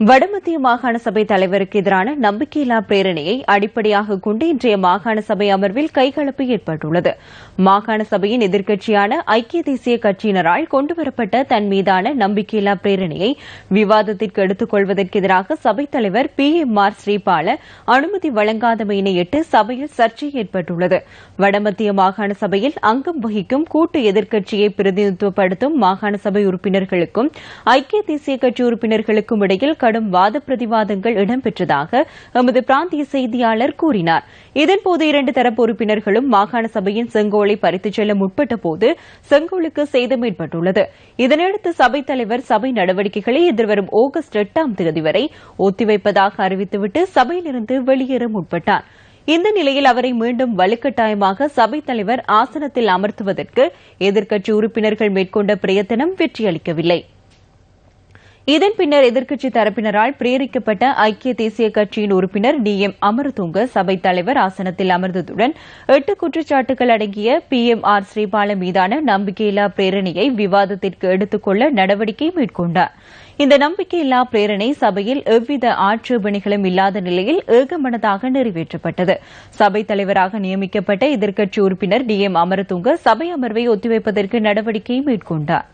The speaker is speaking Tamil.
வடமத்திய மாகாண சபை தலைவருக்கு எதிரான நம்பிக்கையில்லா பிரேரணையை அடிப்படையாக கொண்டு இன்றைய மாகாண சபை அமர்வில் கைகலப்பு ஏற்பட்டுள்ளது. மாகாண சபையின் எதிர்க்கட்சியான ஐக்கிய தேசிய கட்சியினரால் கொண்டுவரப்பட்ட தன் மீதான நம்பிக்கையில்லா பிரேரணையை விவாதத்திற்கு எடுத்துக் கொள்வதற்கு எதிராக சபைத் தலைவர் பி. எம். ஆர். ஸ்ரீபால அனுமதி வழங்காதமையினையிட்டு சபையில் சர்ச்சை ஏற்பட்டுள்ளது. வடமத்திய மாகாண சபையில் அங்கம் வகிக்கும் கூட்டு எதிர்க்கட்சியை பிரதிநிதித்துவப்படுத்தும் மாகாண சபை உறுப்பினர்களுக்கும் ஐக்கிய தேசிய கட்சி உறுப்பினர்களுக்கும் இடையில் கடும் வாத பிரதிவாதங்கள் இடம்பெற்றதாக எமது பிராந்திய செய்தியாளர் கூறினார். இதன்போது இரண்டு தரப்பு உறுப்பினர்களும் மாகாண சபையின் செங்கோலை பறித்துச் செல்ல முற்பட்டபோது செங்கோலுக்கு சேதம் ஏற்பட்டுள்ளது. இதனையடுத்து சபைத் தலைவர் சபை நடவடிக்கைகளை எதிர்வரும் ஆகஸ்ட் எட்டாம் தேதி வரை ஒத்திவைப்பதாக அறிவித்துவிட்டு சபையிலிருந்து வெளியேற முற்பட்டார். இந்த நிலையில் அவரை மீண்டும் வலுக்கட்டாயமாக சபைத் தலைவர் ஆசனத்தில் அமர்த்துவதற்கு எதிர்க்கட்சி உறுப்பினர்கள் மேற்கொண்ட பிரயத்தனம் வெற்றியளிக்கவில்லை. இதன் பின்னர் எதிர்க்கட்சி தரப்பினரால் பிரேரிக்கப்பட்ட ஐக்கிய தேசிய கட்சியின் உறுப்பினர் டி எம் அமர்துங்க சபைத் தலைவர் ஆசனத்தில் அமர்ந்ததுடன் எட்டு குற்றச்சாட்டுகள் அடங்கிய பி எம் ஆர் ஸ்ரீபால மீதான நம்பிக்கையில்லா பிரேரணையை விவாதத்திற்கு எடுத்துக் கொள்ள நடவடிக்கை மேற்கொண்டார். இந்த நம்பிக்கையில்லா பிரேரணை சபையில் எவ்வித ஆட்சேபணிகளும் இல்லாத நிலையில் ஏகமனதாக நிறைவேற்றப்பட்டது. சபைத் தலைவராக நியமிக்கப்பட்ட எதிர்க்கட்சி உறுப்பினர் டி எம் அமரதுங்க சபை அமர்வை ஒத்திவைப்பதற்கு நடவடிக்கை மேற்கொண்டார்.